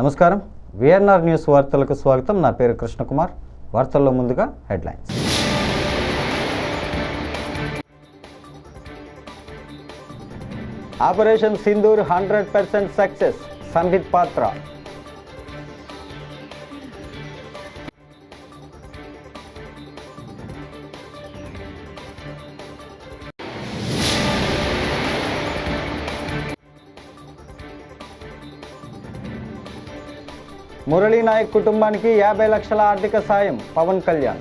నమస్కారం. VNR news వార్తలకు స్వాగతం. నా పేరు కృష్ణకుమార్. వార్తల్లో ముందుగా headlines. Operation Sindoor hundred percent success. Sambit Patra. Murali Nayak కుటుంబానికి యాభై లక్షల ఆర్థిక సాయం పవన్ కళ్యాణ్.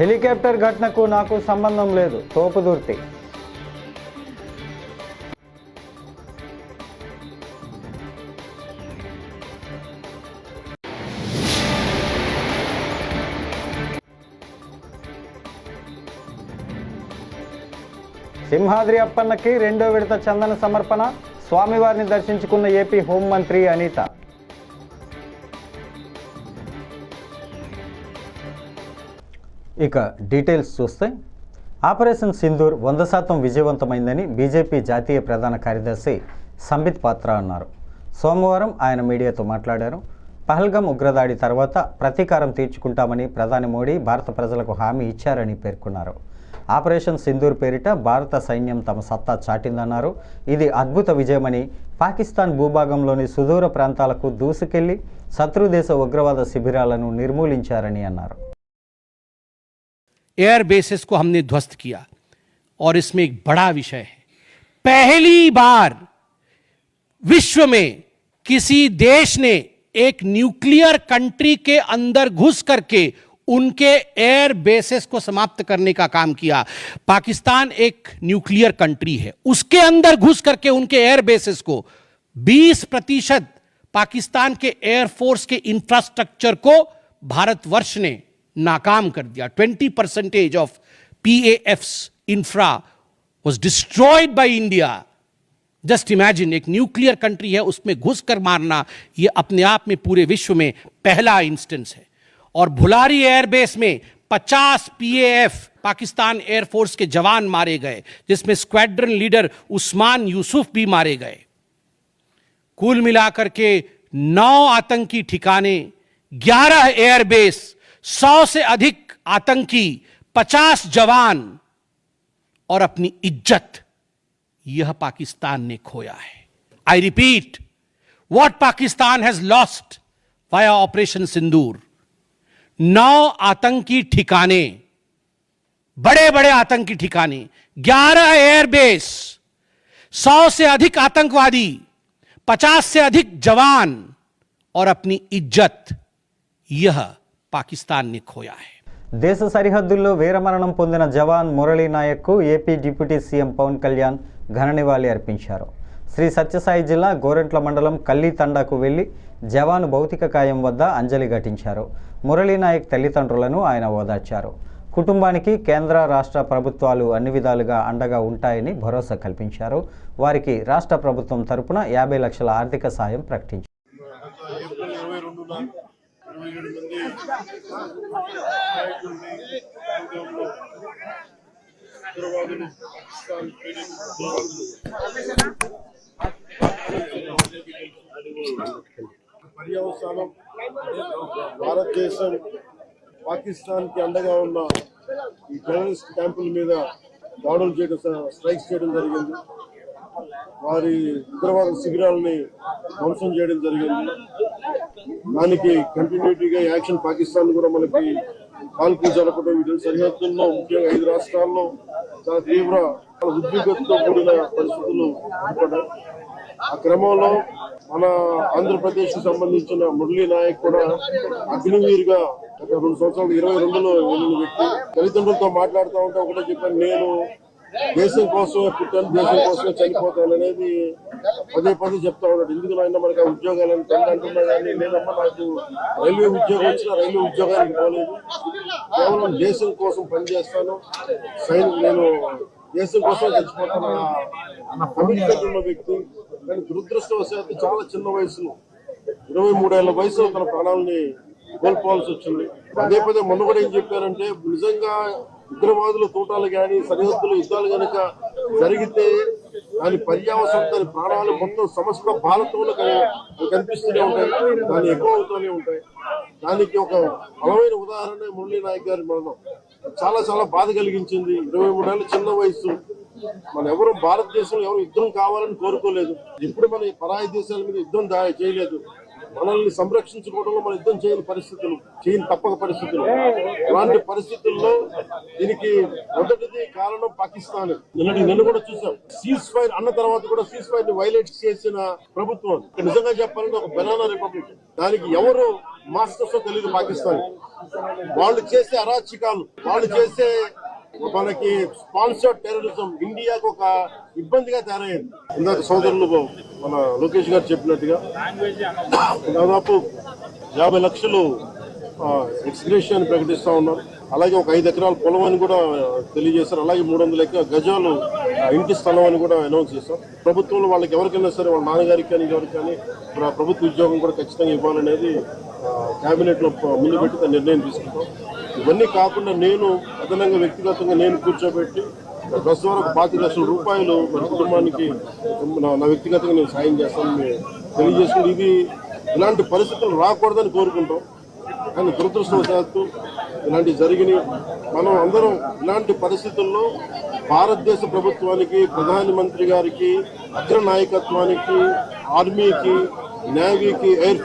హెలికాప్టర్ ఘటనకు నాకు సంబంధం లేదు తోపుదుర్తి. సింహాద్రి అప్పన్నకి రెండో విడత చందన సమర్పణ. స్వామివారిని దర్శించుకున్న ఏపీ హోంమంత్రి అనిత. ఇక డీటెయిల్స్ చూస్తే ఆపరేషన్ సింధూర్ వంద శాతం విజయవంతమైందని బీజేపీ జాతీయ ప్రధాన కార్యదర్శి సంబిత్ పాత్ర అన్నారు. సోమవారం ఆయన మీడియాతో మాట్లాడారు. పహల్గం ఉగ్రదాడి తర్వాత ప్రతీకారం తీర్చుకుంటామని ప్రధాని మోడీ భారత ప్రజలకు హామీ ఇచ్చారని పేర్కొన్నారు. ఆపరేషన్ సింధూర్ పేరిట భారత సైన్యం తమ సత్తా చాటిందన్నారు ఇది అద్భుత విజయమని పాకిస్తాన్ భూభాగంలోని సుదూర ప్రాంతాలకు దూసుకెళ్లి శత్రుదేశ ఉగ్రవాద శిబిరాలను నిర్మూలించారని అన్నారు एयर बेसिस को हमने ध्वस्त किया और इसमें एक बड़ा विषय है पहली बार विश्व में किसी देश ने एक न्यूक्लियर कंट्री के अंदर घुस करके उनके एयर बेसिस को समाप्त करने का काम किया। पाकिस्तान एक न्यूक्लियर कंट्री है। उसके अंदर घुस करके उनके एयर बेसिस को 20 प्रतिशत पाकिस्तान के एयरफोर्स के इंफ्रास्ट्रक्चर को भारतवर्ष ने नाकाम कर दिया। 20 percentage of PAFs infra was destroyed by India just imagine एक न्यूक्लियर कंट्री है, उसमें घुस कर मारना यह अपने आप में पूरे विश्व में पहला इंस्टेंस है। और भुलारी एयरबेस में 50 पीएएफ पाकिस्तान एयरफोर्स के जवान मारे गए, जिसमें स्क्वाड्रन लीडर उस्मान यूसुफ भी मारे गए। कुल मिलाकर के नौ आतंकी ठिकाने, ग्यारह एयरबेस, सौ से अधिक आतंकी, पचास जवान और अपनी इज़्ज़त, यह पाकिस्तान ने खोया है। I repeat what Pakistan has lost via operation Sindoor नौ आतंकी ठिकाने बड़े बड़े आतंकी ठिकाने ग्यारह एयरबेस सौ से अधिक आतंकवादी पचास से अधिक जवान और अपनी इज्जत यह पाकिस्तान ने खोया है దేశ సరిహద్దుల్లో వీరమరణం పొందిన jawan Murali నాయక్కు AP deputy CM Pawan Kalyan ఘన నివాళి అర్పించారు శ్రీ సత్యసాయి జిల్లా గోరెంట్ల మండలం కల్లీ తండాకు వెళ్లి జవాను భౌతిక కాయం వద్ద అంజలి ఘటించారు మురళీనాయక్ తల్లిదండ్రులను ఆయన ఓదార్చారు. కుటుంబానికి కేంద్ర రాష్ట్ర ప్రభుత్వాలు అన్ని విధాలుగా అండగా ఉంటాయని భరోసా కల్పించారు. వారికి రాష్ట్ర ప్రభుత్వం తరపున యాభై లక్షల ఆర్థిక సాయం ప్రకటించారు. ఏప్రిల్ ఇరవై పాకిస్తాన్ పర్యవసానం భారతదేశం పాకిస్తాన్కి అండగా ఉన్న ఈ టెర్రరిస్ట్ క్యాంపుల మీద దాడులు చేయడం స్ట్రైక్స్ చేయడం జరిగింది. వారి ఉగ్రవాద శిబిరాలని ధ్వంసం చేయడం జరిగింది. దానికి కంటిన్యూటీగా యాక్షన్ పాకిస్తాన్ కూడా మనకి కాల్పులు జరపడం వీటి సరిహద్దుల్లో ముఖ్యంగా ఐదు రాష్ట్రాల్లో చాలా తీవ్ర ఉద్విగ్నతతో కూడిన పరిస్థితులు ఏర్పడ్డాయి. ఆ క్రమంలో మన ఆంధ్రప్రదేశ్కు సంబంధించిన మురళీ నాయక్ కూడా అగ్నివీరుగా గత రెండు సంవత్సరాలు ఇరవై రెండులో వెళ్ళిన వ్యక్తి. తల్లిదండ్రులతో మాట్లాడుతూ ఉంటే ఒకటే చెప్పాను నేను దేశం కోసమే పుట్టాను దేశం కోసమే చనిపోతాను అనేది పదే పదే చెప్తా ఉన్నాడు. ఎందుకు నాయన మనకి ఆ ఉద్యోగాలను తండ్రి అంటున్నా కానీ లేదమ్మా నాకు రైల్వే ఉద్యోగం వచ్చిన రైల్వే ఉద్యోగానికి పోలేదు. కేవలం దేశం కోసం పనిచేస్తాను. సైన్ నేను దేశం కోసం చచ్చిపోతాను అన్న కమిట్మెంట్ ఉన్న వ్యక్తి. కానీ దురదృష్టవశాత్తు చాలా చిన్న వయసులో ఇరవై మూడేళ్ళ వయసులో తన ప్రాణాలని కోల్పోవాల్సి వచ్చింది. అదే పదే మొన్న కూడా ఏం చెప్పారంటే నిజంగా ఉగ్రవాదుల తోటాలు కానీ సరిహద్దులు యుద్ధాలు కనుక జరిగితే దాని పర్యావసరం దాని ప్రాణాలు మొత్తం సమస్త భారతంలో కనిపిస్తూనే ఉంటాయి. దాని ఎక్కువ అవుతూనే ఉంటాయి. దానికి ఒక బలమైన ఉదాహరణ మురళీ నాయక్ గారి మరణం. చాలా చాలా బాధ కలిగించింది. ఇరవై మూడేళ్ళ చిన్న వయసు మన ఎవరు భారతదేశంలో ఎవరు యుద్ధం కావాలని కోరుకోలేదు. ఇప్పుడు మన పరాయి దేశాల మీద యుద్ధం దా- చేయలేదు. మనల్ని సంరక్షించుకోవడంలో మన యుద్ధం చేయని పరిస్థితులు చేయని తప్పక పరిస్థితులు. అలాంటి పరిస్థితుల్లో దీనికి మొదటిది కారణం పాకిస్తాన్. నిన్నటి నిన్న కూడా చూసాం. సీజ్ ఫైర్ అన్న తర్వాత కూడా సీజ్ ఫైర్ని వైలేట్ చేసిన ప్రభుత్వం నిజంగా చెప్పాలంటే ఒక బెనానా రిపబ్లిక్ దానికి ఎవరు మాస్టర్స్ తెలియదు పాకిస్తాన్. వాళ్ళు చేసే అరాచకాలు వాళ్ళు చేసే మనకి స్పాన్సర్డ్ టెర్రరిజం ఇండియాకు ఒక ఇబ్బందిగా తయారైంది. ఇందాక సోదరులు మన లోకేష్ గారు చెప్పినట్టుగా దాదాపు యాభై లక్షలు ఎక్స్గ్రేషన్ ప్రకటిస్తా ఉన్నారు. అలాగే ఒక ఐదు ఎకరాల పొలం అని కూడా తెలియజేశారు. అలాగే మూడు వందల గజాలు ఇంటి స్థలం అని కూడా అనౌన్స్ చేశారు. ప్రభుత్వంలో వాళ్ళకి ఎవరికైనా సరే వాళ్ళ నాన్నగారికి కానీ ఎవరికి కానీ ప్రభుత్వ ఉద్యోగం కూడా ఖచ్చితంగా ఇవ్వాలనేది క్యాబినెట్లో ముందు పెట్టి నిర్ణయం తీసుకుంటాం. ఇవన్నీ కాకుండా నేను అదనంగా వ్యక్తిగతంగా నేను కూర్చోబెట్టి బస్ వరకు పాతి లక్షల రూపాయలు మన కుటుంబానికి నా వ్యక్తిగతంగా నేను సాయం చేస్తానని తెలియజేసుకుని ఇది ఇలాంటి పరిస్థితులు రాకూడదని కోరుకుంటాం. కానీ దురదృష్టవశాత్తు ఇలాంటి జరిగినాయి. మనం అందరం ఇలాంటి పరిస్థితుల్లో భారతదేశ ప్రభుత్వానికి ప్రధానమంత్రి గారికి అగ్ర నాయకత్వానికి ఆర్మీకి నేవీకి ఎయిర్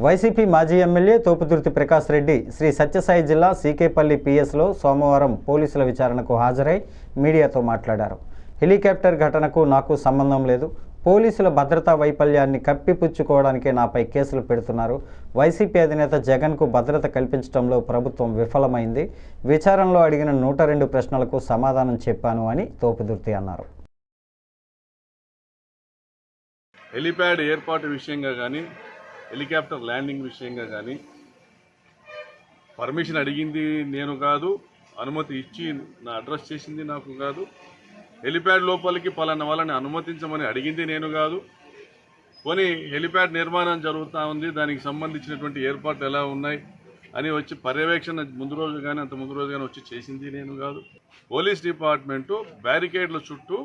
వైసీపీ మాజీ ఎమ్మెల్యే తోపుదుర్తి ప్రకాష్ రెడ్డి శ్రీ సత్యసాయి జిల్లా సీకేపల్లి పిఎస్లో సోమవారం పోలీసుల విచారణకు హాజరై మీడియాతో మాట్లాడారు. హెలికాప్టర్ ఘటనకు నాకు సంబంధం లేదు. పోలీసుల భద్రతా వైఫల్యాన్ని కప్పిపుచ్చుకోవడానికే నాపై కేసులు పెడుతున్నారు. వైసీపీ అధినేత జగన్కు భద్రత కల్పించడంలో ప్రభుత్వం విఫలమైంది. విచారణలో అడిగిన నూట రెండు ప్రశ్నలకు సమాధానం చెప్పాను అని తోపుదుర్తి అన్నారు. హెలిప్యాడ్ ఏర్పాటు విషయంగా కానీ హెలికాప్టర్ ల్యాండింగ్ విషయంగా కానీ పర్మిషన్ అడిగింది నేను కాదు అనుమతి ఇచ్చి నా అడ్రస్ చేసింది నాకు కాదు హెలిప్యాడ్ లోపలికి పలానా వాళ్ళని అనుమతించమని అడిగింది నేను కాదు. కొని హెలిప్యాడ్ నిర్మాణం జరుగుతూ ఉంది దానికి సంబంధించినటువంటి ఏర్పాట్లు ఎలా ఉన్నాయి అని వచ్చి పర్యవేక్షణ ముందు రోజు కానీ అంత ముందు రోజు కానీ వచ్చి చేసింది నేను కాదు. పోలీస్ డిపార్ట్మెంటు బ్యారికేడ్ల చుట్టూ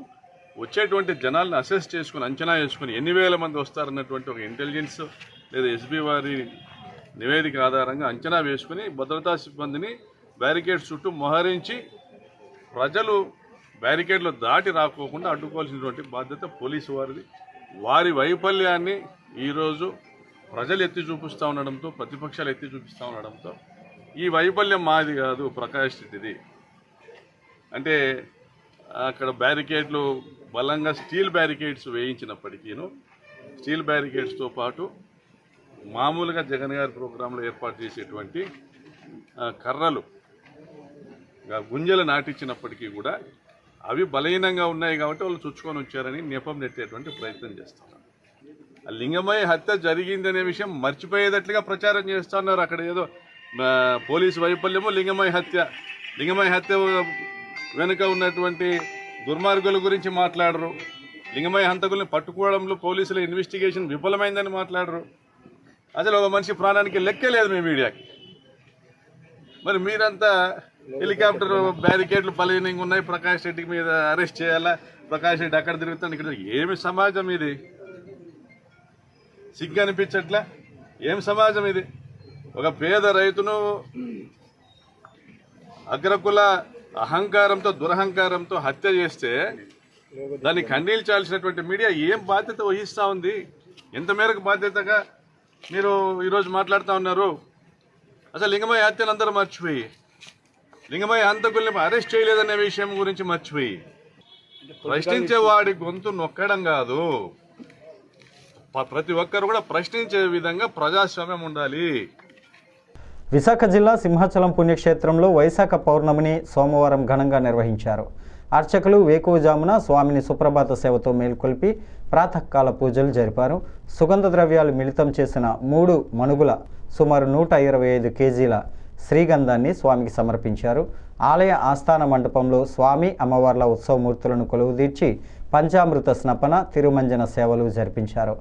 వచ్చేటువంటి జనాల్ని అసెస్ చేసుకుని అంచనా చేసుకుని ఎన్ని వేల మంది వస్తారన్నటువంటి ఒక ఇంటెలిజెన్స్ లేదా ఎస్బీ వారి నివేదిక ఆధారంగా అంచనా వేసుకుని భద్రతా సిబ్బందిని బ్యారికేడ్స్ చుట్టూ మోహరించి ప్రజలు బ్యారికేడ్లు దాటి రాకోకుండా అడ్డుకోవాల్సినటువంటి బాధ్యత పోలీసు వారిది. వారి వైఫల్యాన్ని ఈరోజు ప్రజలు ఎత్తి చూపిస్తూ ఉండడంతో ప్రతిపక్షాలు ఎత్తి చూపిస్తూ ఉండడంతో ఈ వైఫల్యం మాది కాదు ప్రకాష్ రెడ్డిది. అంటే అక్కడ బ్యారికేడ్లు బలంగా స్టీల్ బ్యారికేడ్స్ వేయించినప్పటికీను స్టీల్ బ్యారికేడ్స్తో పాటు మామూలుగా జగన్ గారి ప్రోగ్రాంలో ఏర్పాటు చేసేటువంటి కర్రలు గుంజలు నాటించినప్పటికీ కూడా అవి బలహీనంగా ఉన్నాయి కాబట్టి వాళ్ళు చుచ్చుకొని వచ్చారని నెపం నెట్టేటువంటి ప్రయత్నం చేస్తున్నారు. ఆ లింగమయ్య హత్య జరిగిందనే విషయం మర్చిపోయేటట్లుగా ప్రచారం చేస్తున్నారు. అక్కడ ఏదో పోలీసు వైఫల్యము లింగమయ్య హత్య లింగమయ్య హత్య వెనుక ఉన్నటువంటి దుర్మార్గుల గురించి మాట్లాడరు. లింగమయ్య హంతకుల్ని పట్టుకోవడంలో పోలీసుల ఇన్వెస్టిగేషన్ విఫలమైందని మాట్లాడరు. అసలు ఒక మనిషి ప్రాణానికి లెక్కే లేదు మీ మీడియాకి. మరి మీరంతా హెలికాప్టర్ బ్యారికేడ్లు బలహీనంగా ఉన్నాయి. ప్రకాష్ రెడ్డి మీద అరెస్ట్ చేయాలా? ప్రకాష్ రెడ్డి అక్కడ తిరుగుతాను ఇక్కడ ఏమి సమాజం ఇది? సిగ్గు అనిపించట్లా? ఏం సమాజం ఇది? ఒక పేద రైతును అగ్రకుల అహంకారంతో దురహంకారంతో హత్య చేస్తే దాన్ని ఖండించాల్సినటువంటి మీడియా ఏం బాధ్యత వహిస్తూ ఉంది? ఎంత మేరకు బాధ్యతగా మీరు ఈరోజు మాట్లాడుతూ ఉన్నారు. అసలు లింగమయ్య హత్యను అందరూ మర్చిపోయి లింగమయ్య హంతకుల్ని అరెస్ట్ చేయలేదనే విషయం గురించి మర్చిపోయి ప్రశ్నించే వాడి గొంతు నొక్కడం కాదు. ప్రతి ఒక్కరు కూడా ప్రశ్నించే విధంగా ప్రజాస్వామ్యం ఉండాలి. విశాఖ జిల్లా సింహాచలం పుణ్యక్షేత్రంలో వైశాఖ పౌర్ణమిని సోమవారం ఘనంగా నిర్వహించారు. అర్చకులు వేకువజామున స్వామిని సుప్రభాత సేవతో మేల్కొల్పి ప్రాతకాల పూజలు జరిపారు. సుగంధ ద్రవ్యాలు మిళితం చేసిన మూడు మణుగుల సుమారు నూట ఇరవై ఐదు కేజీల శ్రీగంధాన్ని స్వామికి సమర్పించారు. ఆలయ ఆస్థాన మండపంలో స్వామి అమ్మవార్ల ఉత్సవమూర్తులను కొలువుదీర్చి పంచామృత స్నపన తిరుమంజన సేవలు జరిపించారు.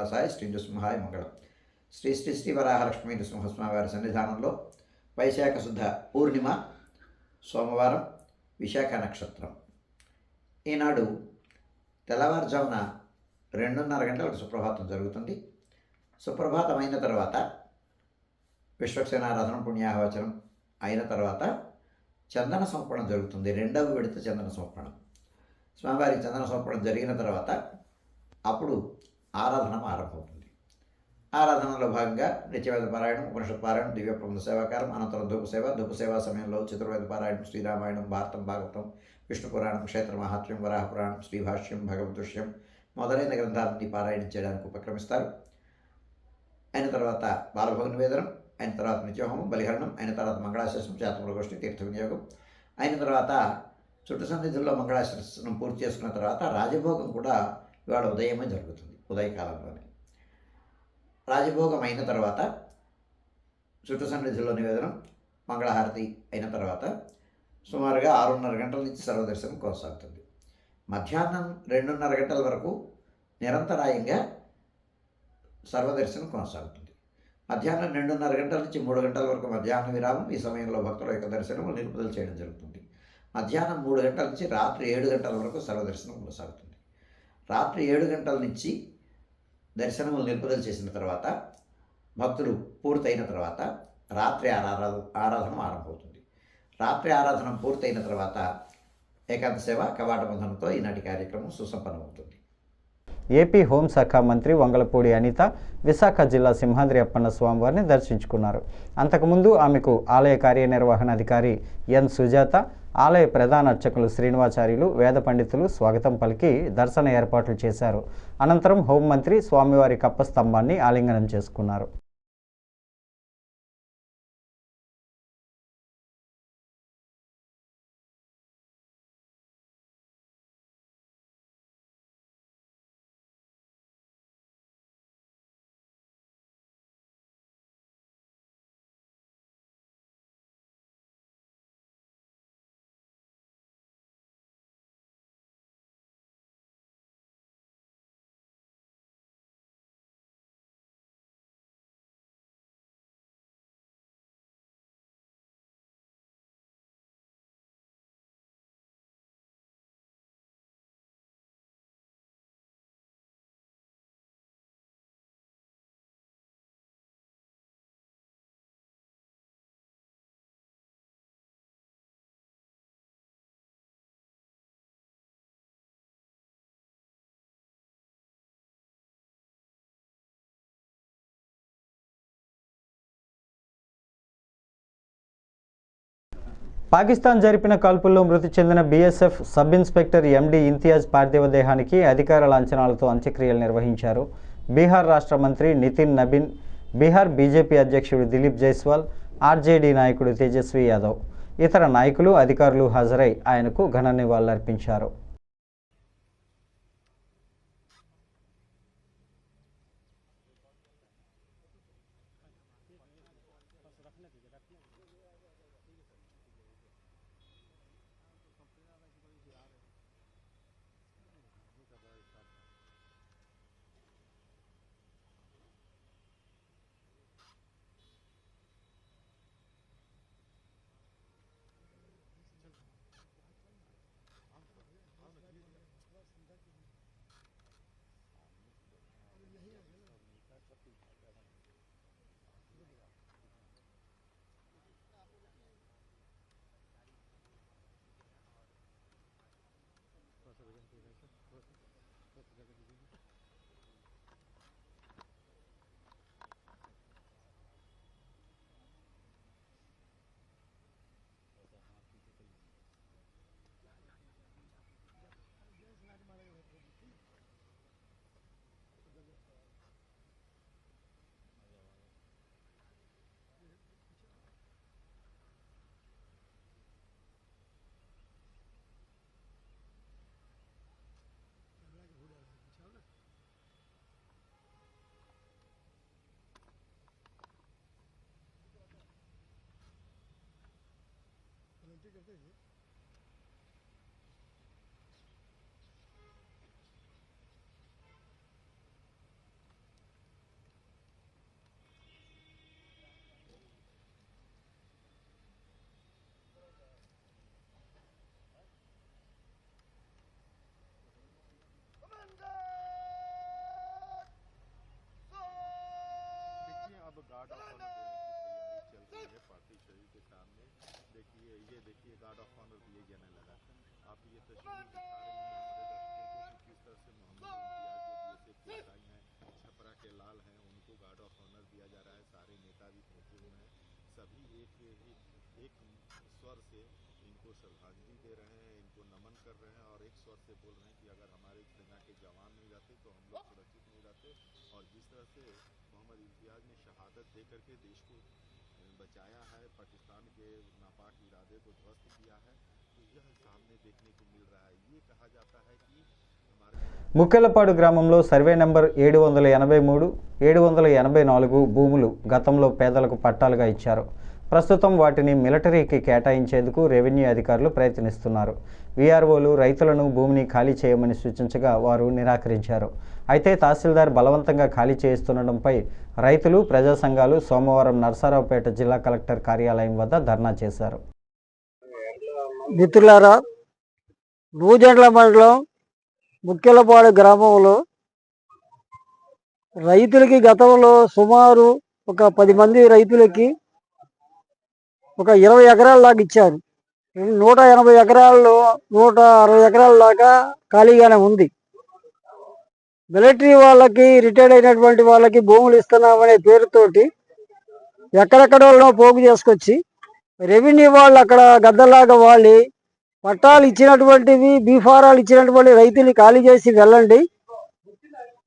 శ్రీనివాసాయ శ్రీ నృసింహాయ మంగళం. శ్రీ శ్రీ శ్రీ వరాహలక్ష్మీ నృసింహస్వామి వారి సన్నిధానంలో వైశాఖ శుద్ధ పూర్ణిమ సోమవారం విశాఖ నక్షత్రం. ఈనాడు తెల్లవారుజామున రెండున్నర గంటలకు సుప్రభాతం జరుగుతుంది. సుప్రభాతం అయిన తర్వాత విశ్వక్సేనారాధన పుణ్యాహవచనం అయిన తర్వాత చందన సమర్పణం జరుగుతుంది. రెండవ విడత చందన సమర్పణం. స్వామివారి చందన సమర్పణం జరిగిన తర్వాత అప్పుడు ఆరాధన ఆరంభమవుతుంది ఆరాధనలో భాగంగా నిత్యవేద పారాయణం ఉపనిషత్ పారాయణం దివ్య ప్రబంధ సేవాకారం అనంతరం ధూప సేవ ధూప సేవా సమయంలో చతుర్వేద పారాయణం శ్రీరామాయణం భారతం భాగవతం విష్ణు పురాణం క్షేత్ర మహాత్మ్యం వరాహ పురాణం శ్రీభాష్యం భగవదృశ్యం మొదలైన గ్రంథాలని పారాయణం చేయడానికి ఉపక్రమిస్తారు. అయిన తర్వాత బాలభోగ నివేదనం అయిన తర్వాత నిత్యహోమం బలిహరణం అయిన తర్వాత మంగళాశాసనం చేతముల గోష్ఠి తీర్థ వినియోగం అయిన తర్వాత చుట్టు సన్నిధుల్లో మంగళాశాసనం పూర్తి చేసుకున్న తర్వాత రాజభోగం కూడా ఇవాళ ఉదయమే జరుగుతుంది. ఉదయకాలంలోనే. రాజభోగం అయిన తర్వాత చుట్టు సన్నిధిలో నివేదనం మంగళహారతి అయిన తర్వాత సుమారుగా ఆరున్నర గంటల నుంచి సర్వదర్శనం కొనసాగుతుంది. మధ్యాహ్నం రెండున్నర గంటల వరకు నిరంతరాయంగా సర్వదర్శనం కొనసాగుతుంది. మధ్యాహ్నం రెండున్నర గంటల నుంచి మూడు గంటల వరకు మధ్యాహ్న విరామం ఈ సమయంలో భక్తుల యొక్క దర్శనం నిలుపుదల చేయడం జరుగుతుంది. మధ్యాహ్నం మూడు గంటల నుంచి రాత్రి ఏడు గంటల వరకు సర్వదర్శనం కొనసాగుతుంది. రాత్రి ఏడు గంటల నుంచి దర్శనములు నిలుపుదల చేసిన తర్వాత భక్తులు పూర్తయిన తర్వాత రాత్రి ఆరాధన ఆరాధన ఆరంభమవుతుంది. రాత్రి ఆరాధన పూర్తయిన తర్వాత ఏకాంత సేవ కవాట బంధనంతో ఈనాటి కార్యక్రమం సుసంపన్నమవుతుంది. ఏపీ హోంశాఖ మంత్రి వంగలపూడి అనిత విశాఖ జిల్లా సింహాద్రి అప్పన్న స్వామివారిని దర్శించుకున్నారు. అంతకుముందు ఆమెకు ఆలయ కార్యనిర్వహణ అధికారి ఎన్ సుజాత ఆలయ ప్రధాన అర్చకులు శ్రీనివాచార్యులు వేద పండితులు స్వాగతం పలికి దర్శన ఏర్పాట్లు చేశారు. అనంతరం హోంమంత్రి స్వామివారి కప్ప స్తంభాన్ని ఆలింగనం చేసుకున్నారు. పాకిస్తాన్ జరిపిన కాల్పుల్లో మృతి చెందిన BSF sub inspector Md Imtiaz పార్థివ దేహానికి అధికార లాంఛనాలతో అంత్యక్రియలు నిర్వహించారు. బీహార్ రాష్ట్ర మంత్రి నితిన్ నబీన్ బీహార్ బీజేపీ అధ్యక్షుడు దిలీప్ జైస్వాల్ ఆర్జేడీ నాయకుడు తేజస్వి యాదవ్. ఇతర నాయకులు అధికారులు హాజరై ఆయనకు ఘన నివాళులర్పించారు. இருக்குது गार्ड ऑफ़ ऑनर दिए जाने लगा। आप ये तस्वीर किस तरह से मोहम्मद हैं, छपरा के लाल हैं, उनको गार्ड ऑफ़ ऑनर दिया जा रहा है। सारे नेता भी पहुँचे हुए हैं। सभी एक एक स्वर से इनको श्रद्धांजलि दे रहे हैं, इनको नमन कर रहे हैं और एक स्वर से बोल रहे हैं कि अगर हमारे सेना के जवान नहीं रहते तो हम लोग सुरक्षित नहीं रहते। और जिस तरह से मोहम्मद इम्तियाज़ ने शहादत दे करके देश को पाकिस्तान के नापाक इरादे को ध्वस्त किया है तो यह सामने देखने को मिल रहा है ये कहा जाता है कि हमारे ముక్కెలపాడు గ్రామంలో సర్వే నెంబర్ ఏడు వందల ఎనభై మూడు ఏడు వందల ఎనభై నాలుగు భూములు గతంలో పేదలకు పట్టాలుగా ఇచ్చారు ప్రస్తుతం వాటిని మిలిటరీకి కేటాయించేందుకు రెవెన్యూ అధికారులు ప్రయత్నిస్తున్నారు. వీఆర్ఓలు రైతులను భూమిని ఖాళీ చేయమని సూచించగా వారు నిరాకరించారు. అయితే తహసీల్దార్ బలవంతంగా ఖాళీ చేయిస్తుండటంపై రైతులు ప్రజా సంఘాలు సోమవారం నరసరావుపేట జిల్లా కలెక్టర్ కార్యాలయం వద్ద ధర్నా చేశారు. మిత్రులారా నూజెండ్ల మండలం ముఖ్యలపాడు గ్రామంలో రైతులకి గతంలో సుమారు ఒక పది మంది రైతులకి ఒక ఇరవై ఎకరాల దాకా ఇచ్చారు. నూట ఎనభై ఎకరాల్లో నూట అరవై ఎకరాల దాకా ఖాళీగానే ఉంది. మిలిటరీ వాళ్ళకి రిటైర్డ్ అయినటువంటి వాళ్ళకి భూములు ఇస్తున్నామనే పేరుతోటి ఎక్కడెక్కడ వాళ్ళనో పోగు చేసుకొచ్చి రెవెన్యూ వాళ్ళు అక్కడ గద్దలాగా వాళ్ళు పట్టాలు ఇచ్చినటువంటివి బీఫారాలు ఇచ్చినటువంటి రైతులు ఖాళీ చేసి వెళ్ళండి.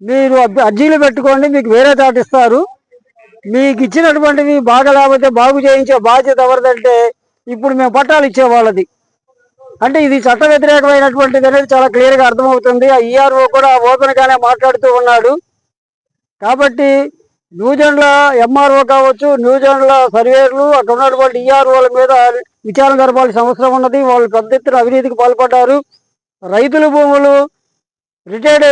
మీరు అర్జీలు పెట్టుకోండి మీకు వేరే తాటిస్తారు. మీకు ఇచ్చినటువంటివి బాగా లేకపోతే బాగు చేయించే బాధ్యత ఎవరిదంటే ఇప్పుడు మేము పట్టాలు ఇచ్చే వాళ్ళది అంటే ఇది చట్ట వ్యతిరేకమైనటువంటిది అనేది చాలా క్లియర్గా అర్థమవుతుంది. ఆ ఈఆర్ఓ కూడా ఓపెన్గానే మాట్లాడుతూ ఉన్నాడు. కాబట్టి న్యూజిలాండ్ల ఎంఆర్ఓ కావచ్చు న్యూజిలాండ్ల సర్వేర్లు అక్కడ ఉన్నటువంటి ఈఆర్ఓల మీద విచారణ జరపాల్సిన అవసరం ఉన్నది. వాళ్ళు పెద్ద ఎత్తున అవినీతికి పాల్పడ్డారు. రైతుల భూములు రిటైర్డ్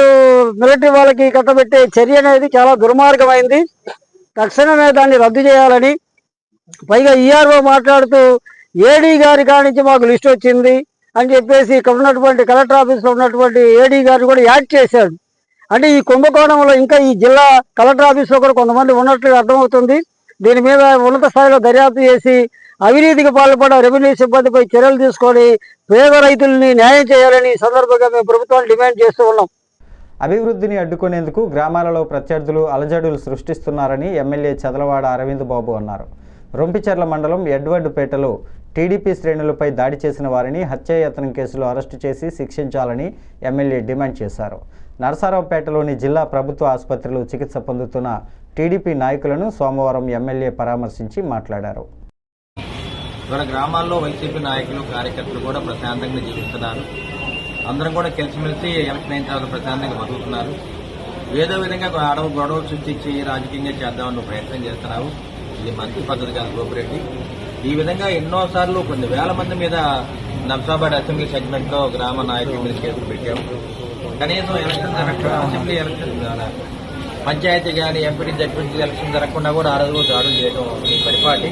మిలిటరీ వాళ్ళకి కట్టబెట్టే చర్య అనేది చాలా దుర్మార్గమైంది. తక్షణమే దాన్ని రద్దు చేయాలని పైగా ఈఆర్ఓ మాట్లాడుతూ ఏడీ గారి కానించి మాకు లిస్ట్ వచ్చింది అని చెప్పేసి ఇక్కడ ఉన్నటువంటి కలెక్టర్ ఆఫీస్లో ఉన్నటువంటి ఏడీ గారు కూడా యాడ్ చేశాడు. అంటే ఈ కుంభకోణంలో ఇంకా ఈ జిల్లా కలెక్టర్ ఆఫీస్లో కూడా కొంతమంది ఉన్నట్లుగా అర్థమవుతుంది. దీని మీద ఉన్నత స్థాయిలో దర్యాప్తు చేసి అవినీతికి పాల్పడ రెవెన్యూ సిబ్బందిపై చర్యలు తీసుకొని పేద రైతుల్ని న్యాయం చేయాలని సందర్భంగా మేము ప్రభుత్వాన్ని డిమాండ్ చేస్తూ ఉన్నాం. అభివృద్ధిని అడ్డుకునేందుకు గ్రామాలలో ప్రత్యర్థులు అలజడులు సృష్టిస్తున్నారని ఎమ్మెల్యే చదలవాడ అరవింద్ బాబు అన్నారు. రొంపిచెర్ల మండలం ఎడ్వర్డ్పేటలో టీడీపీ శ్రేణులపై దాడి చేసిన వారిని హత్యాయత్నం కేసులో అరెస్టు చేసి శిక్షించాలని ఎమ్మెల్యే డిమాండ్ చేశారు. నరసారావుపేటలోని జిల్లా ప్రభుత్వ ఆసుపత్రిలో చికిత్స పొందుతున్న టీడీపీ నాయకులను సోమవారం ఎమ్మెల్యే పరామర్శించి మాట్లాడారు. మన గ్రామాల్లో వైసీపీ నాయకులు కార్యకర్తలు కూడా ప్రశాంతంగా జీవిస్తున్నారు. అందరం కూడా కలిసిమెలిసి ఎలక్షన్ అయిన తర్వాత ప్రశాంతంగా బతుకుతున్నారు. ఏదో విధంగా అడవు గొడవ సృష్టించి రాజకీయంగా చేద్దామని ప్రయత్నం చేస్తున్నావు. ఇది మంచి పద్ధతి కాదు గోపిరెడ్డి ఈ విధంగా ఎన్నోసార్లు కొన్ని వేల మంది మీద నబ్సాబాద్ అసెంబ్లీ సెగ్మెంట్లో గ్రామ నాయకుల మీద కేసులు పెట్టాము కనీసం ఎలక్షన్ జరగకుండా అసెంబ్లీ ఎలక్షన్ పంచాయతీ కానీ ఎంపీటీ జడ్పీటీ ఎలక్షన్ జరగకుండా కూడా ఆ రోజు దాడులు చేయడం ఈ పరిపాటి.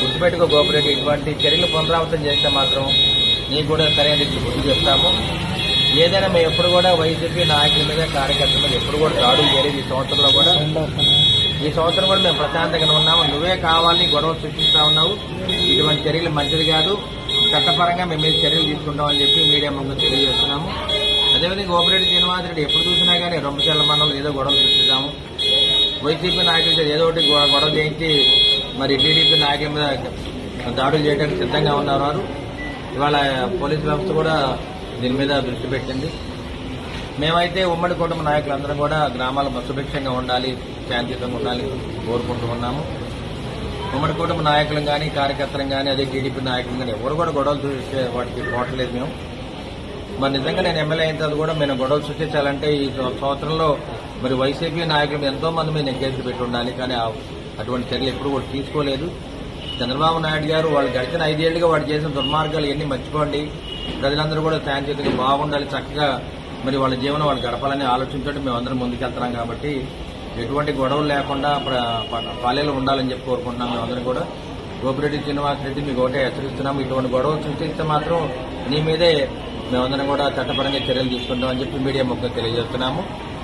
గుర్తుపెట్టుకో గోపిరెడ్డి ఇటువంటి చర్యలు పునరావృతం చేస్తే మాత్రం నీకు కూడా సరైన రీతిలో గుర్తు చెప్తాము ఏదైనా మేము ఎప్పుడు కూడా వైసీపీ నాయకుల మీద కార్యకర్తల మీద ఎప్పుడు కూడా దాడులు చేయలేదు. ఈ సంవత్సరంలో కూడా ఈ సంవత్సరం కూడా మేము ప్రశాంతంగా ఉన్నాము. నువ్వే కావాలని గొడవ సృష్టిస్తా ఉన్నావు. ఇటువంటి చర్యలు మంచిది కాదు. చట్టపరంగా మేము మీద చర్యలు తీసుకుంటామని చెప్పి మీడియా ముందు తెలియజేస్తున్నాము. అదేవిధంగా గోపిరెడ్డి శ్రీనివాస్ రెడ్డి ఎప్పుడు చూసినా కానీ రొంపచెల్ల మండలం ఏదో గొడవ సృష్టిస్తాము. వైసీపీ నాయకుల ఏదో ఒకటి గొడవ చేయించి మరి టీడీపీ నాయకుల మీద దాడులు చేయడానికి సిద్ధంగా ఉన్నారు వారు. ఇవాళ పోలీస్ వ్యవస్థ కూడా దీని మీద దృష్టి పెట్టింది. మేమైతే ఉమ్మడి కుటుంబ నాయకులందరం కూడా గ్రామాల సుభిక్షంగా ఉండాలి శాంతియుతంగా ఉండాలి కోరుకుంటూ ఉన్నాము. ఉమ్మడి కుటుంబ నాయకులు కానీ కార్యకర్తలు కానీ అదే టీడీపీ నాయకులు కానీ ఎవరు కూడా గొడవలు చూసే వాటికి పోవట్లేదు మేము. మరి నిజంగా నేను ఎమ్మెల్యే అయిన తర్వాత కూడా మేము గొడవలు సృష్టించాలంటే ఈ సంవత్సరంలో మరి వైసీపీ నాయకులు ఎంతోమంది ఎంతో మంది మీద నేను కేసులు పెట్టి ఉండాలి. కానీ అటువంటి చర్యలు ఎప్పుడు కూడా తీసుకోలేదు. చంద్రబాబు నాయుడు గారు వాళ్ళు గడిచిన ఐదేళ్ళుగా వాడు చేసిన దుర్మార్గాలు ఎన్ని మర్చిపోండి. ప్రజలందరూ కూడా శాంతియుతంగా బాగుండాలి చక్కగా మరి వాళ్ళ జీవనం వాళ్ళు గడపాలని ఆలోచించడం మేము అందరం ముందుకెళ్తున్నాం కాబట్టి ఎటువంటి గొడవలు లేకుండా పాలేలు ఉండాలని చెప్పి కోరుకుంటున్నాం మేమందరం కూడా. గోపిరెడ్డి శ్రీనివాస్ రెడ్డి మీకు ఒకటే హెచ్చరిస్తున్నాము ఇటువంటి గొడవలు సృష్టిస్తే మాత్రం నీ మీదే మేమందరం కూడా చట్టపరంగా చర్యలు తీసుకుంటామని చెప్పి మీడియా ముఖ్యంగా తెలియజేస్తున్నాము.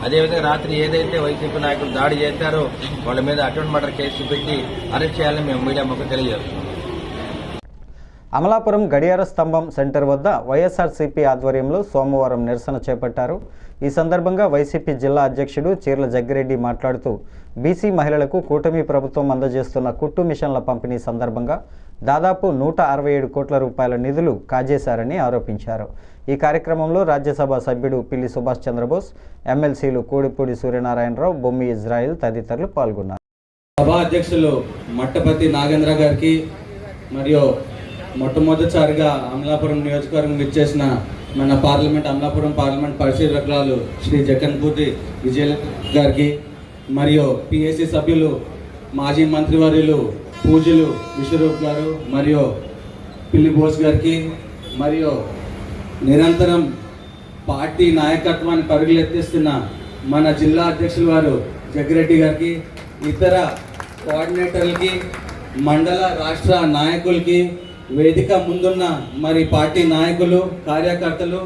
అదేవిధంగా రాత్రి ఏదైతే వైసీపీ నాయకులు దాడి చేశారో వాళ్ళ మీద అటువంటి మర్డర్ కేసు పెట్టి అరెస్ట్ చేయాలని మేము మీడియా మొక్క తెలియజేస్తున్నాం. అమలాపురం గడియార స్తంభం సెంటర్ వద్ద వైఎస్ఆర్సీపీ ఆధ్వర్యంలో సోమవారం నిరసన చేపట్టారు. ఈ సందర్భంగా వైసీపీ జిల్లా అధ్యక్షుడు చీర్ల జగ్గిరెడ్డి మాట్లాడుతూ బీసీ మహిళలకు కూటమి ప్రభుత్వం అందజేస్తున్న కుట్టు మిషన్ల పంపిణీ సందర్భంగా దాదాపు నూట అరవై ఏడు కోట్ల రూపాయల నిధులు కాజేశారని ఆరోపించారు. ఈ కార్యక్రమంలో రాజ్యసభ సభ్యుడు పిల్లి సుభాష్ చంద్రబోస్ ఎమ్మెల్సీలు కోడిపూడి సూర్యనారాయణరావు బొమ్మి ఇజ్రాయిల్ తదితరులు పాల్గొన్నారు. సభా అధ్యక్షులు మట్టపతి నాగేంద్ర గారికి మరియు మొట్టమొదటిసారిగా అమలాపురం నియోజకవర్గం ఇచ్చేసిన మన పార్లమెంట్ అమలాపురం పార్లమెంట్ పరిశీలకురాలు శ్రీ జగన్పూర్తి విజయ గారికి మరియు పిఎస్సి సభ్యులు మాజీ మంత్రివర్యులు పూజలు విశ్వరూప్ గారు మరియు పిల్లి బోస్ గారికి మరియు నిరంతరం పార్టీ నాయకత్వాన్ని పరుగులెత్తిస్తున్న మన జిల్లా అధ్యక్షుల వారు జగ్గిరెడ్డి గారికి ఇతర కోఆర్డినేటర్లకి మండల రాష్ట్ర నాయకులకి వేదిక ముందున్న మరి పార్టీ నాయకులు కార్యకర్తలు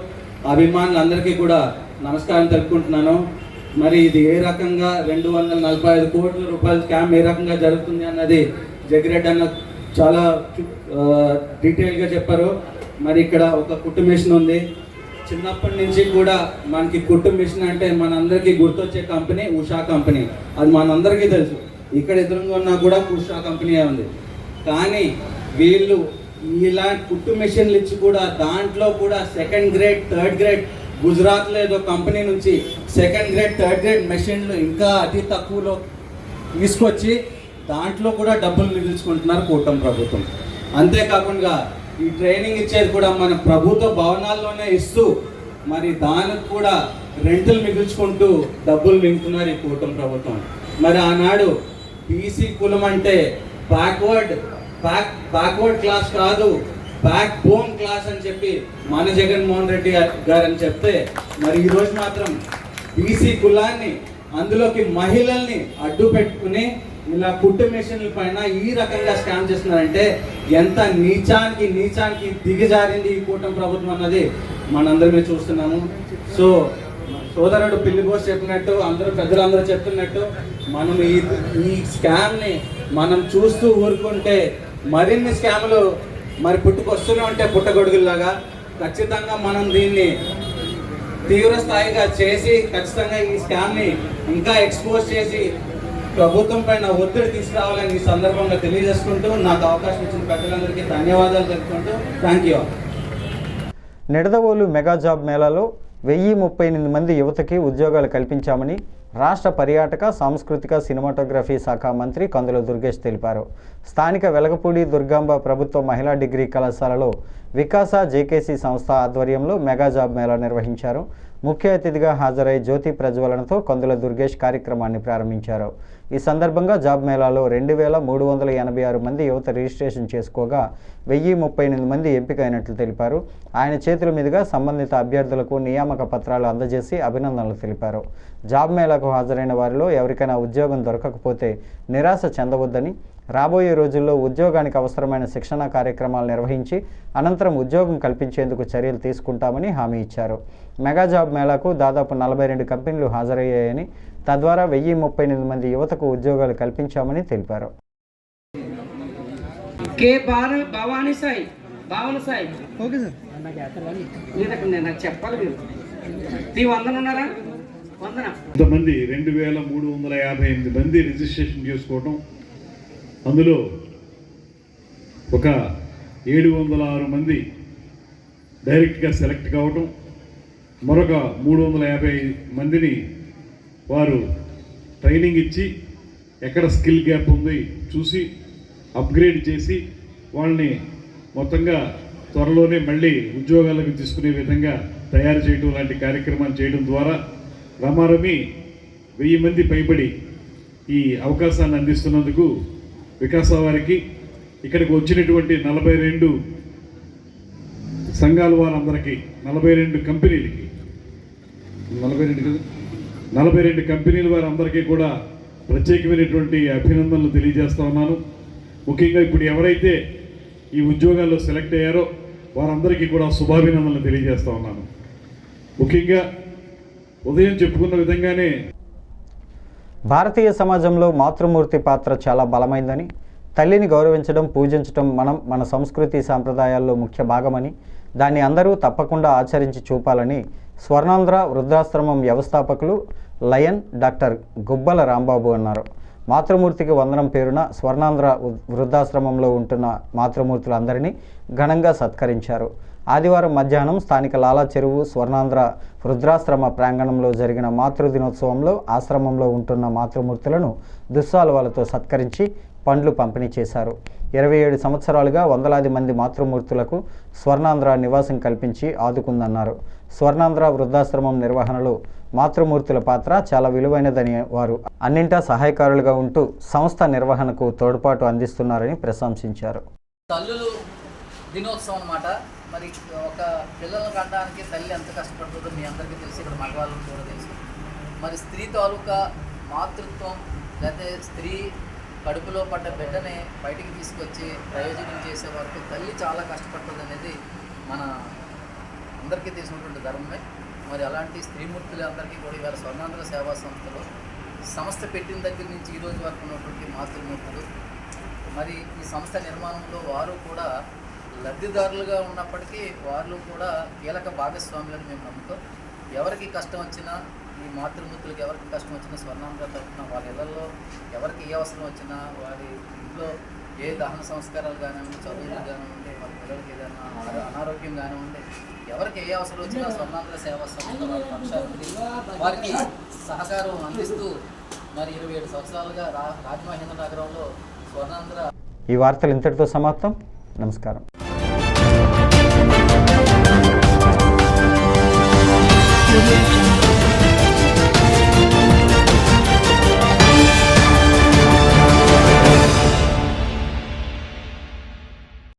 అభిమానులందరికీ కూడా నమస్కారం తెలుపుకుంటున్నాను. మరి ఇది ఏ రకంగా రెండు వందల నలభై ఐదు కోట్ల రూపాయల స్కామ్ ఏ రకంగా జరుగుతుంది అన్నది జగ్గిరెడ్డి అన్న చాలా డీటెయిల్గా చెప్పారు. మరి ఇక్కడ ఒక కుట్టు మిషన్ ఉంది. చిన్నప్పటి నుంచి కూడా మనకి కుట్టు మిషన్ అంటే మనందరికీ గుర్తొచ్చే కంపెనీ ఉషా కంపెనీ అది మనందరికీ తెలుసు. ఇక్కడ ఎదురుగా ఉన్నా కూడా ఉషా కంపెనీ ఉంది. కానీ వీళ్ళు ఇలాంటి కుట్టు మిషన్లు ఇచ్చి కూడా దాంట్లో కూడా సెకండ్ గ్రేడ్ థర్డ్ గ్రేడ్ గుజరాత్లో ఏదో కంపెనీ నుంచి సెకండ్ గ్రేడ్ థర్డ్ గ్రేడ్ మెషిన్లు ఇంకా అతి తక్కువలో తీసుకొచ్చి దాంట్లో కూడా డబ్బులు నిలుచుకుంటున్నారు కూటమి ప్రభుత్వం. అంతేకాకుండా ఈ ట్రైనింగ్ ఇచ్చేది కూడా మన ప్రభుత్వ భవనాల్లోనే ఇస్తూ మరి దానికి కూడా రెంట్లు మిగుల్చుకుంటూ డబ్బులు మింగుతున్నారు ఈ కూటమి ప్రభుత్వం. మరి ఆనాడు బీసీ కులం అంటే బ్యాక్వర్డ్ బ్యాక్ బ్యాక్వర్డ్ క్లాస్ కాదు బ్యాక్ బోన్ క్లాస్ అని చెప్పి మన జగన్మోహన్ రెడ్డి గారు అని చెప్తే మరి ఈరోజు మాత్రం బీసీ కులాన్ని అందులోకి మహిళల్ని అడ్డు పెట్టుకుని ఇలా కుట్టు మిషన్ల పైన ఈ రకంగా స్కామ్ చేస్తున్నారంటే ఎంత నీచానికి నీచానికి దిగజారింది ఈ కూటమి ప్రభుత్వం అన్నది మనందరమే చూస్తున్నాము. సో సోదరుడు పిల్లి చెప్పినట్టు అందరూ పెద్దలందరూ చెప్తున్నట్టు మనం ఈ ఈ స్కామ్ని మనం చూస్తూ ఊరుకుంటే మరిన్ని స్కాములు మరి పుట్టుకొస్తూనే ఉంటాయి పుట్టగొడుగుల్లాగా. ఖచ్చితంగా మనం దీన్ని తీవ్ర స్థాయిగా చేసి ఖచ్చితంగా ఈ స్కామ్ని ఇంకా ఎక్స్పోజ్ చేసి ప్రభుత్వం పైన ఒత్తిడి తీసుకురావాలని ఈ సందర్భంగా తెలియజేసుకుంటూ నాకు అవకాశం ఇచ్చిన పెద్దలందరికీ ధన్యవాదాలు తెలుపుకుంటూ thank you Nidadavolu mega job మేళాలో వెయ్యి ముప్పై ఎనిమిది మంది యువతకి ఉద్యోగాలు కల్పించామని రాష్ట్ర పర్యాటక సాంస్కృతిక సినిమాటోగ్రఫీ శాఖ మంత్రి కందుల దుర్గేష్ తెలిపారు. స్థానిక వెలగపూడి దుర్గాంబ ప్రభుత్వ మహిళా డిగ్రీ కళాశాలలో వికాస జేకేసీ సంస్థ ఆధ్వర్యంలో మెగా జాబ్ మేళా నిర్వహించారు. ముఖ్య అతిథిగా హాజరై జ్యోతి ప్రజ్వలనతో కందుల దుర్గేష్ కార్యక్రమాన్ని ప్రారంభించారు. ఈ సందర్భంగా జాబ్ మేళాలో రెండు వేల మూడు వందల ఎనభై ఆరు మంది యువత రిజిస్ట్రేషన్ చేసుకోగా వెయ్యి ముప్పై ఎనిమిది మంది ఎంపికైనట్లు తెలిపారు. ఆయన చేతుల మీదుగా సంబంధిత అభ్యర్థులకు నియామక పత్రాలు అందజేసి అభినందనలు తెలిపారు. జాబ్ మేళాకు హాజరైన వారిలో ఎవరికైనా ఉద్యోగం దొరకకపోతే నిరాశ చెందవద్దని రాబోయే రోజుల్లో ఉద్యోగానికి అవసరమైన శిక్షణ కార్యక్రమాలు నిర్వహించి అనంతరం ఉద్యోగం కల్పించేందుకు చర్యలు తీసుకుంటామని హామీ ఇచ్చారు. మెగా జాబ్ మేళాకు దాదాపు నలభై రెండు కంపెనీలు హాజరయ్యాయని తద్వారా వెయ్యి ముప్పై ఎనిమిది మంది యువతకు ఉద్యోగాలు కల్పించామని తెలిపారు. కే భవానీ సాయి భావన సాయి. Okay sir. నాకు చెప్పాలి మీరు. మీ వందన ఉన్నారా? వందన. కొంతమంది రెండు వేల మూడు వందల యాభై ఎనిమిది మంది రిజిస్ట్రేషన్ చేసుకోవటం అందులో ఒక ఏడు వందల ఆరు మంది డైరెక్ట్గా సెలెక్ట్ కావటం మరొక మూడు వందల యాభై మందిని వారు ట్రైనింగ్ ఇచ్చి ఎక్కడ స్కిల్ గ్యాప్ ఉంది చూసి అప్గ్రేడ్ చేసి వాళ్ళని మొత్తంగా త్వరలోనే మళ్ళీ ఉద్యోగాలకు తీసుకునే విధంగా తయారు చేయడం లాంటి కార్యక్రమాలు చేయడం ద్వారా రమారమి వెయ్యి మంది పైబడి ఈ అవకాశాన్ని అందిస్తున్నందుకు వికాస వారికి ఇక్కడికి వచ్చినటువంటి నలభై రెండు సంఘాల వారందరికీ నలభై రెండు కంపెనీలకి నలభై రెండు కదా? నలభై రెండు కంపెనీల వారందరికీ కూడా ప్రత్యేకమైనటువంటి అభినందనలు తెలియజేస్తా ఉన్నాను. ముఖ్యంగా ఇప్పుడు ఎవరైతే ఈ ఉద్యోగాల్లో సెలెక్ట్ అయ్యారో వారందరికీ కూడా శుభాభినందనలు తెలియజేస్తా ఉన్నాను. ముఖ్యంగా ఉదయం చెప్పుకున్న విధంగానే భారతీయ సమాజంలో మాతృమూర్తి పాత్ర చాలా బలమైందని తల్లిని గౌరవించడం పూజించడం మనం మన సంస్కృతి సాంప్రదాయాల్లో ముఖ్య భాగమని దాన్ని అందరూ తప్పకుండా ఆచరించి చూపాలని స్వర్ణాంధ్ర వృద్ధాశ్రమం వ్యవస్థాపకులు లయన్ డాక్టర్ గుబ్బల రాంబాబు అన్నారు. మాతృమూర్తికి వందనం పేరున స్వర్ణాంధ్ర వృద్ధాశ్రమంలో ఉంటున్న మాతృమూర్తులందరినీ ఘనంగా సత్కరించారు. ఆదివారం మధ్యాహ్నం స్థానిక లాలా చెరువు స్వర్ణాంధ్ర వృద్ధాశ్రమ ప్రాంగణంలో జరిగిన మాతృ దినోత్సవంలో ఆశ్రమంలో ఉంటున్న మాతృమూర్తులను దుస్సాలువాలతో సత్కరించి పండ్లు పంపిణీ చేశారు. ఇరవై ఏడు సంవత్సరాలుగా వందలాది మంది మాతృమూర్తులకు స్వర్ణాంధ్ర నివాసం కల్పించి ఆదుకుందన్నారు. స్వర్ణాంధ్ర వృద్ధాశ్రమం నిర్వహణలో మాతృమూర్తుల పాత్ర చాలా విలువైనదని వారు అన్నింటా సహాయకారులుగా ఉంటూ సంస్థ నిర్వహణకు తోడ్పాటు అందిస్తున్నారని ప్రశంసించారు. తల్లులు దినోత్సవం అన్నమాట. మరి ఒక పిల్లలను కనడానికి తల్లి ఎంత కష్టపడుతుందో మీ అందరికీ తెలుసు ఇక్కడ మగవాళ్ళకి కూడా తెలుసు. మరి స్త్రీ తాలూకా మాతృత్వం లేకపోతే స్త్రీ కడుపులో పడ్డ బిడ్డని బయటికి తీసుకొచ్చి ప్రయోజనం చేసే వరకు తల్లి చాలా కష్టపడుతుంది అనేది మన అందరికీ తెలిసినటువంటి ధర్మమే. మరి అలాంటి స్త్రీమూర్తులు అందరికీ కూడా ఇవాళ స్వర్ణాంధ్ర సేవా సంస్థలో సంస్థ పెట్టిన దగ్గర నుంచి ఈ రోజు వరకు ఉన్నటువంటి మాతృమూర్తులు. మరి ఈ సంస్థ నిర్మాణంలో వారు కూడా లబ్ధిదారులుగా ఉన్నప్పటికీ వాళ్ళు కూడా కీలక భాగస్వాములని మేము నమ్ముతాం. ఎవరికి కష్టం వచ్చినా ఈ మాతృమూర్తులకు ఎవరికి కష్టం వచ్చినా స్వర్ణాంధ్ర తరఫున వాళ్ళ ఇళ్ళలో ఎవరికి ఏ అవసరం వచ్చినా వారి ఇంట్లో ఏ దహన సంస్కారాలు కానివ్వండి చదువులు కానివ్వండి పిల్లలకి ఏదైనా అనారోగ్యం కానివ్వండి ఎవరికి ఏ అవసరం వచ్చినా స్వర్ణాంధ్ర సేవ వారికి సహకారం అందిస్తూ మరి ఇరవై ఏడు సంవత్సరాలుగా రాజమహేంద్ర నగరంలో స్వర్ణాంధ్ర ఈ వార్తలు ఇంతటితో సమాప్తం. నమస్కారం.